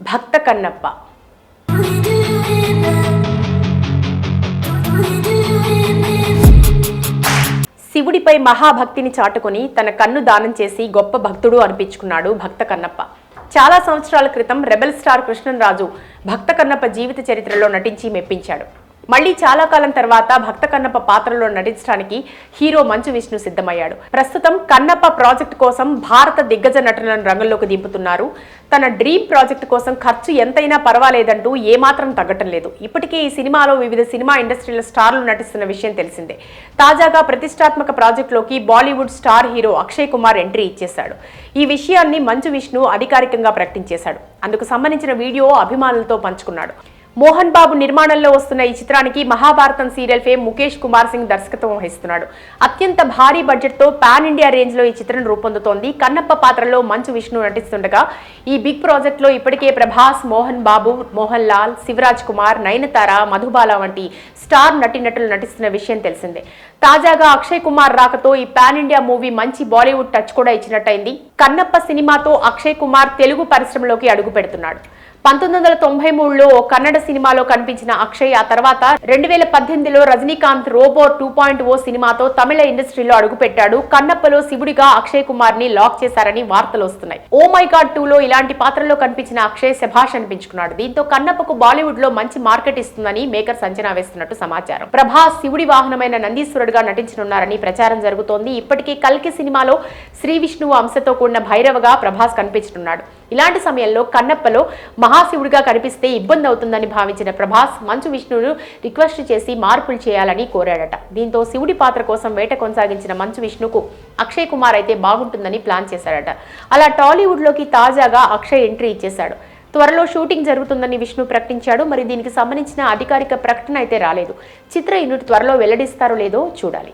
భక్త కన్నప్ప. శివుడిపై మహాభక్తిని చాటుకుని తన కన్ను దానం చేసి గొప్ప భక్తుడు అనిపించుకున్నాడు భక్త కన్నప్ప. చాలా సంవత్సరాల క్రితం రెబెల్ స్టార్ కృష్ణరాజు భక్త కన్నప్ప జీవిత చరిత్రలో నటించి మెప్పించాడు. మళ్ళీ చాలా కాలం తర్వాత భక్త కన్నప్ప పాత్రలో నటించడానికి హీరో మంచు విష్ణు సిద్ధమయ్యాడు. ప్రస్తుతం కన్నప్ప ప్రాజెక్ట్ కోసం భారత దిగ్గజ నటులను రంగంలోకి దింపుతున్నారు. తన డ్రీమ్ ప్రాజెక్ట్ కోసం ఖర్చు ఎంతైనా పర్వాలేదంటూ ఏమాత్రం తగ్గటం లేదు. ఇప్పటికే ఈ సినిమాలో వివిధ సినిమా ఇండస్ట్రీల స్టార్లు నటిస్తున్న విషయం తెలిసిందే. తాజాగా ప్రతిష్టాత్మక ప్రాజెక్టులోకి Bollywood star hero Akshay Kumar entry ఇచ్చేశాడు. ఈ విషయాన్ని మంచు విష్ణు అధికారికంగా ప్రకటించేశాడు. అందుకు సంబంధించిన వీడియో అభిమానులతో పంచుకున్నాడు. మోహన్ బాబు నిర్మాణంలో వస్తున్న ఈ చిత్రానికి మహాభారతం సీరియల్ ఫేమ్ ముఖేష్ కుమార్ సింగ్ దర్శకత్వం వహిస్తున్నాడు. అత్యంత భారీ బడ్జెట్తో పాన్ ఇండియా రేంజ్లో ఈ చిత్రం రూపొందుతోంది. కన్నప్ప పాత్రలో మంచు విష్ణు నటిస్తుండగా ఈ బిగ్ ప్రాజెక్ట్లో ఇప్పటికే ప్రభాస్ మోహన్ బాబు మోహన్ లాల్ శివరాజ్ కుమార్ నయనతార మధుబాల వంటి స్టార్ నటీనటులు నటిస్తున్న విషయం తెలిసిందే. తాజాగా అక్షయ్ కుమార్ రాకతో ఈ పాన్ ఇండియా మూవీ మంచి బాలీవుడ్ టచ్ కూడా ఇచ్చినట్టయింది. కన్నప్ప సినిమాతో అక్షయ్ కుమార్ తెలుగు పరిశ్రమలోకి అడుగు పెడుతున్నాడు. పంతొమ్మిది వందల తొంభై మూడులో కన్నడ సినిమాలో కనిపించిన అక్షయ్ ఆ తర్వాత రెండు వేల పద్దెనిమిదిలో Rajinikanth robo two point O సినిమాతో తమిళ ఇండస్ట్రీలో అడుగుపెట్టాడు. కన్నప్పలో శివుడిగా అక్షయ్ కుమార్ని లాక్ చేశారని వార్తలు వస్తున్నాయి. ఓ మై గాడ్ టూ లో ఇలాంటి పాత్రలో కనిపించిన అక్షయ్ శభాష్ అనిపించుకున్నాడు. దీంతో కన్నప్పకు బాలీవుడ్లో మంచి మార్కెట్ ఇస్తుందని మేకర్స్ అంచనా వేస్తున్నట్టు సమాచారం. ప్రభాస్ శివుడి వాహనమైన నందీశ్వరుడుగా నటించనున్నారని ప్రచారం జరుగుతోంది. ఇప్పటికీ కల్కి సినిమాలో శ్రీ విష్ణువు అంశతో కూడిన భైరవగా ప్రభాస్ కనిపించనున్నాడు. ఇలాంటి సమయంలో కన్నప్పలో మహాశివుడిగా కనిపిస్తే ఇబ్బంది అవుతుందని భావించిన ప్రభాస్ మంచు విష్ణును రిక్వెస్ట్ చేసి మార్పులు చేయాలని కోరాడట. దీంతో శివుడి పాత్ర కోసం వేట కొనసాగించిన మంచు విష్ణుకు అక్షయ్ కుమార్ అయితే బాగుంటుందని ప్లాన్ చేశాడట. అలా టాలీవుడ్లోకి తాజాగా అక్షయ్ ఎంట్రీ ఇచ్చేశాడు. త్వరలో షూటింగ్ జరుగుతుందని విష్ణు ప్రకటించాడు. మరి దీనికి సంబంధించిన అధికారిక ప్రకటన అయితే రాలేదు. చిత్ర యూనిట్ త్వరలో వెల్లడిస్తారో లేదో చూడాలి.